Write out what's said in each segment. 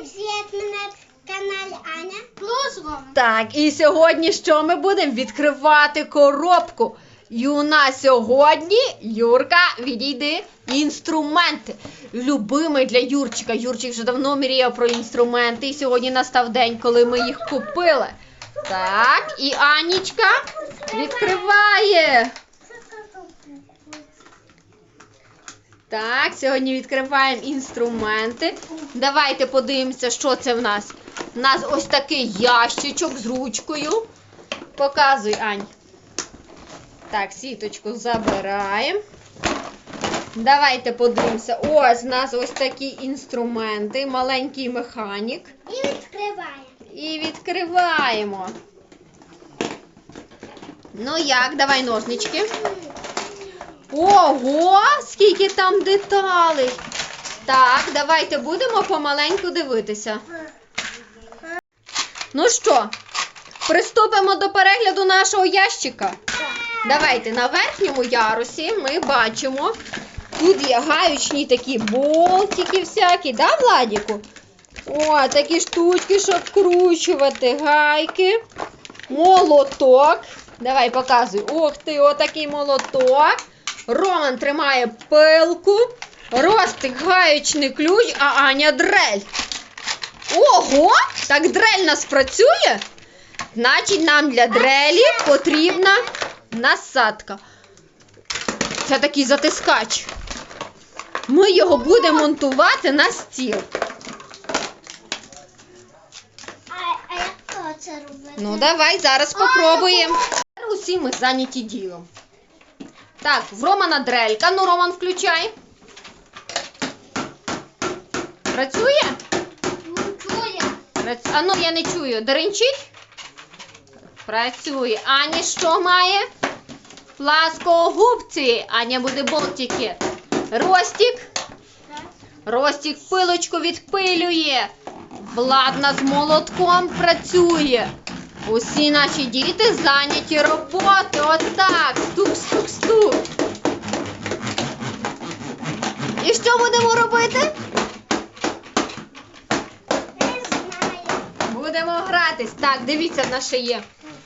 Привіт, мене Аня. Так, і сьогодні що ми будемо? Відкривати коробку. І у нас сьогодні, Юрка, відійди, інструменти. Любимий для Юрчика. Юрчик вже давно мріяв про інструменти. І сьогодні настав день, коли ми їх купили. Так, і Анічка відкриває. Так, сьогодні відкриваємо інструменти. Давайте подивимося, що це в нас. У нас ось такий ящичок з ручкою. Показуй, Ань. Так, сіточку забираємо. Давайте подивимося. Ось у нас ось такі інструменти, маленький механік. І відкриваємо. І відкриваємо. Ну як, давай ножнички. Ого, скільки там деталей. Так, давайте будемо помаленьку дивитися. Ну що, приступимо до перегляду нашого ящика. Давайте на верхньому ярусі ми бачимо. Тут є гаючні такі болтики всякі, да, Владіку? О, такі штучки, щоб вкручувати гайки. Молоток. Давай показуй. Ух ти, отакий молоток. Роман тримає пилку. Ростик гаючний ключ, а Аня дрель. Ого! Так дрель нас працює? Значить, нам для дрелі потрібна насадка. Це такий затискач. Ми його будемо монтувати на стіл. А, а як це робити? Ну, давай зараз попробуємо. Усі ми зайняті ділом. Так, в Романа дрелька. Ну, Роман, включай. Працює? Ну, чує. Прац- А ну, я не чую. Деренчить? Працює. Аня що має? Пласкогубці. Аня буде болтики. Ростик. Так. Ростик пилочку відпилює. Владна з молотком працює. Усі наші діти зайняті роботи. Отак. Стук, стук, стук. І що будемо робити? Будемо гратись. Так, дивіться, в нас є.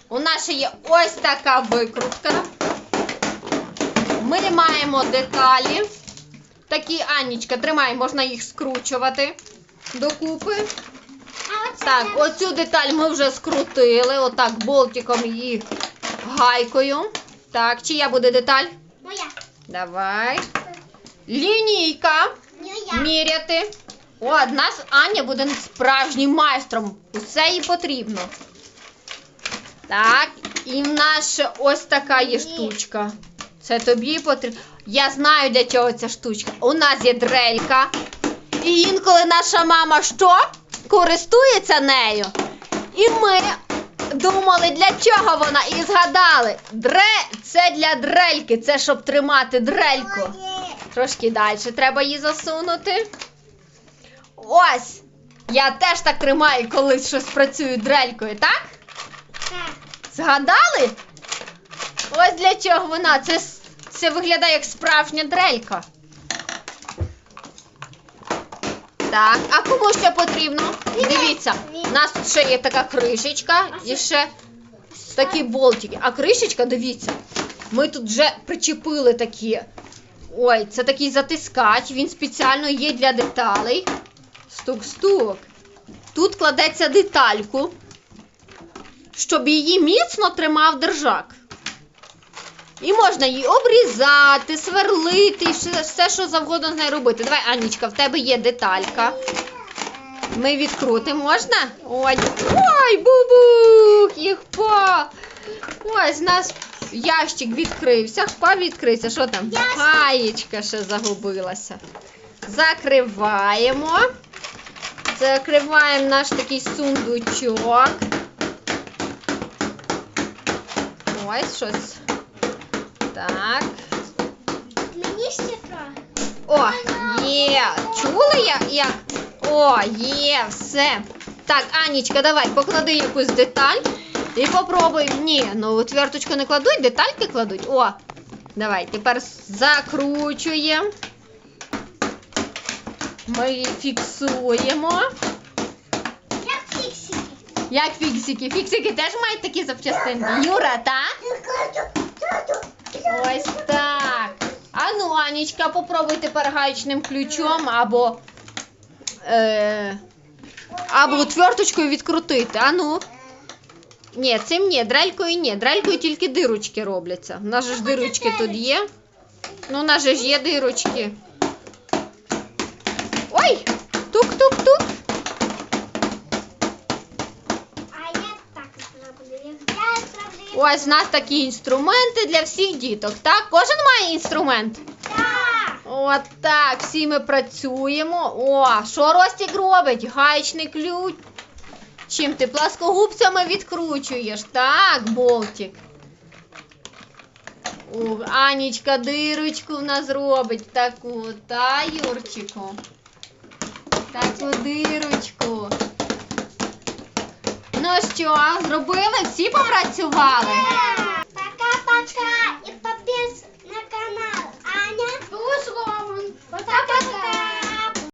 У нас є ось така викрутка. Ми маємо деталі. Такі, Анічка, тримай, можна їх скручувати докупи. А Так, оцю деталь ми вже скрутили. Отак, болтиком і гайкою. Так, чия буде деталь? Моя. Давай. Лінійка. Моя. Міряти. О, в нас Аня буде справжнім майстром. Усе їй потрібно. Так, і в нас ще ось така є штучка. Це тобі потрібно. Я знаю, для чого ця штучка. У нас є дрелька. І інколи наша мама що? Користується нею. І ми думали, для чого вона, і згадали. Дре це для дрельки, це щоб тримати дрельку. Трошки далі треба її засунути. Ось! Я теж так тримаю, коли щось працюю дрелькою, так? Згадали? Ось для чого вона. Це, це виглядає як справжня дрелька. Так, а кому ще потрібно? Дивіться, у нас тут ще є така кришечка і ще такі болтики. А кришечка, дивіться, ми тут вже причепили такі. Ой, це такий затискач, він спеціально є для деталей. Стук-стук. Тут кладеться детальку, щоб її міцно тримав держак. І можна її обрізати, сверлити, все, все, що завгодно з нею робити. Давай, Анічка, в тебе є деталька. Ми відкрутимо, можна? Ой, ой, бубух, їх впав. Ось, у нас ящик відкрився. Впав, відкрився. Що там? Гаєчка ще загубилася. Закриваємо. Закриваємо наш такий сундучок. Ось щось. Так. Мені ще. О, є. Чули я? як? О, є, все. Так, Анічка, давай, поклади якусь деталь і попробуй. Ні, ну отверточку не кладуть, детальки кладуть. О, давай, тепер закручуємо. Ми її фіксуємо. Як фіксики? Фіксики теж мають такі запчастинки. Юра, так? Ось так. А ну, Анічка, попробуй тепер ключом або. Е, або отверточкою відкрутити. А ну. Ні, цим ні, дрелькою ні. Дрелькою тільки дирочки робляться. У нас же ж дирочки тут є. Ну, у нас же ж є дирочки. Ой! Тук-тук-тук. А я так зроблю. Я зроблю. Ось у нас такі інструменти для всіх діток. Так, кожен має інструмент. Так. От так, всі ми працюємо. О, що Ростік робить? Гаєчний ключ. Чим ти пласкогубцями відкручуєш? Так, болтик. Ух, Анічка дирочку в нас робить таку, та, Юрчику? Таку дирочку. Ну що, зробили? Всі попрацювали? Пока-пока і підписуйтесь на канал Аня. Пока-пока.